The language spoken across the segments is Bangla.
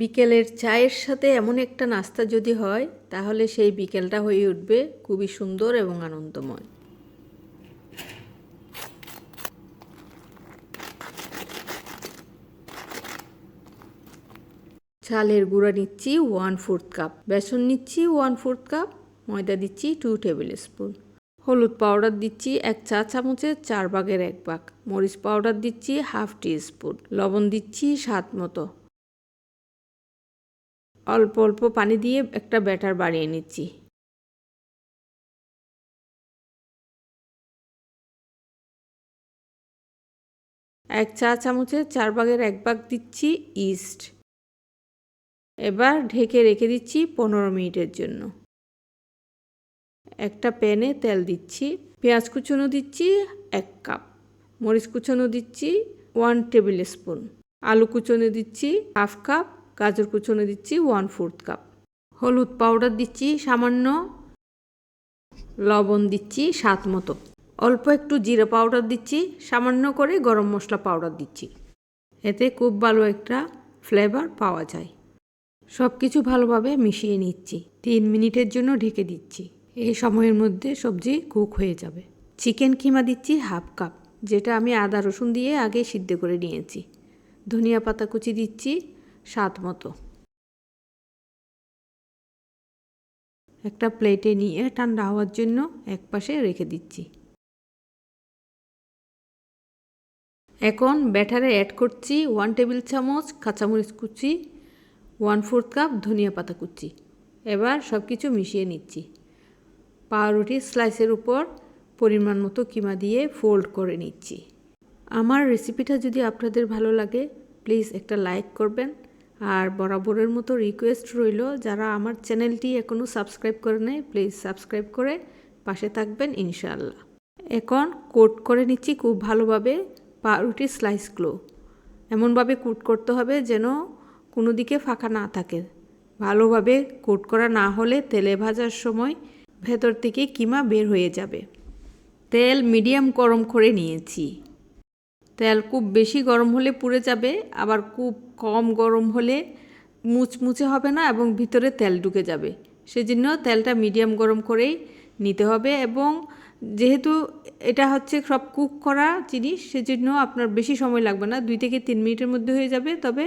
বিকেলের চায়ের সাথে এমন একটা নাস্তা যদি হয়, তাহলে সেই বিকেলটা হয়ে উঠবে খুবই সুন্দর এবং আনন্দময়। চালের গুঁড়া নিচ্ছি ওয়ান ফোর্থ কাপ, বেসন নিচ্ছি ওয়ান ফোর্থ কাপ, ময়দা দিচ্ছি টু টেবিল স্পুন। হলুদ পাউডার দিচ্ছি এক চা চামচের চার ভাগের এক ভাগ, মরিচ পাউডার দিচ্ছি হাফ টি স্পুন, লবণ দিচ্ছি স্বাদ মতো। অল্প অল্প পানি দিয়ে একটা ব্যাটার বানিয়ে নিচ্ছি। এক চা চামচের চার ভাগের এক ভাগ দিচ্ছি ইস্ট। এবার ঢেকে রেখে দিচ্ছি পনেরো মিনিটের জন্য। একটা প্যানে তেল দিচ্ছি, পেঁয়াজ কুচনো দিচ্ছি এক কাপ, মরিচ কুচনো দিচ্ছি ওয়ান টেবিল স্পুন, আলু কুচনো দিচ্ছি হাফ কাপ গাজর কুচনো দিচ্ছি ওয়ান ফোর্থ কাপ হলুদ পাউডার দিচ্ছি সামান্য, লবণ দিচ্ছি স্বাদ মতো। অল্প একটু জিরা পাউডার দিচ্ছি, সামান্য করে গরম মশলা পাউডার দিচ্ছি। এতে খুব ভালো একটা ফ্লেভার পাওয়া যায়। সব কিছু ভালোভাবে মিশিয়ে নিচ্ছি। তিন মিনিটের জন্য ঢেকে দিচ্ছি। এই সময়ের মধ্যে সবজি কুক হয়ে যাবে। চিকেন কিমা দিচ্ছি হাফ কাপ যেটা আমি আদা রসুন দিয়ে আগে সিদ্ধ করে নিয়েছি। ধনিয়া পাতা কুচি দিচ্ছি স্বাদ মতো। একটা প্লেটে নিয়ে ঠান্ডা হওয়ার জন্য এক পাশে রেখে দিচ্ছি। এখন ব্যাটারে অ্যাড করছি ওয়ান টেবিল চামচ কাঁচামরিচ কুচি, ওয়ান ফোর্থ কাপ ধনিয়া পাতা কুচি। এবার সব কিছু মিশিয়ে নিচ্ছি। পাউরুটির স্লাইসের উপর পরিমাণ মতো কিমা দিয়ে ফোল্ড করে নিচ্ছি। আমার রেসিপিটা যদি আপনাদের ভালো লাগে, প্লিজ একটা লাইক করবেন। আর বরাবরের মতো রিকোয়েস্ট রইল, যারা আমার চ্যানেলটি এখনও সাবস্ক্রাইব করে নেয় প্লিজ সাবস্ক্রাইব করে পাশে থাকবেন ইনশাল্লাহ এখন কোট করে নিচ্ছি খুব ভালোভাবে পাউরুটির স্লাইসগুলো এমনভাবে কুট করতে হবে যেন কোনো দিকে ফাঁকা না থাকে। ভালোভাবে কোট করা না হলে তেলে ভাজার সময় ভেতর থেকে কিমা বের হয়ে যাবে। তেল মিডিয়াম গরম করে নিয়েছি। তেল খুব বেশি গরম হলে পুড়ে যাবে, আবার খুব কম গরম হলে মুচমুচে হবে না এবং ভিতরে তেল ঢুকে যাবে। সেজন্য তেলটা মিডিয়াম গরম করেই নিতে হবে এবং যেহেতু এটা হচ্ছে সব কুক করা জিনিস, সেজন্য আপনার বেশি সময় লাগবে না, দুই থেকে তিন মিনিটের মধ্যে হয়ে যাবে। তবে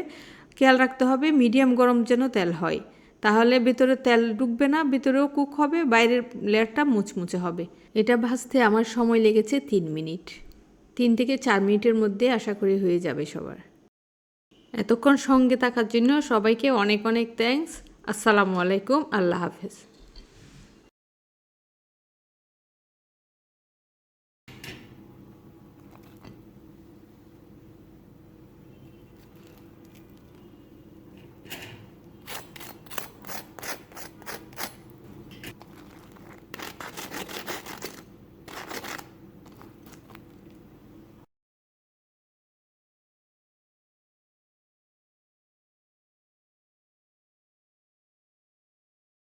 খেয়াল রাখতে হবে মিডিয়াম গরম যেন তেল হয়, তাহলে ভেতরে তেল ঢুকবে না, ভেতরেও কুক হবে, বাইরের লেয়ারটা মুচমুচে হবে। এটা ভাজতে আমার সময় লেগেছে তিন মিনিট। তিন থেকে চার মিনিটের মধ্যে আশা করি হয়ে যাবে সবার। এতক্ষণ সঙ্গে থাকার জন্য সবাইকে অনেক অনেক থ্যাংকস আসসালামু আলাইকুম। আল্লাহ হাফেজ।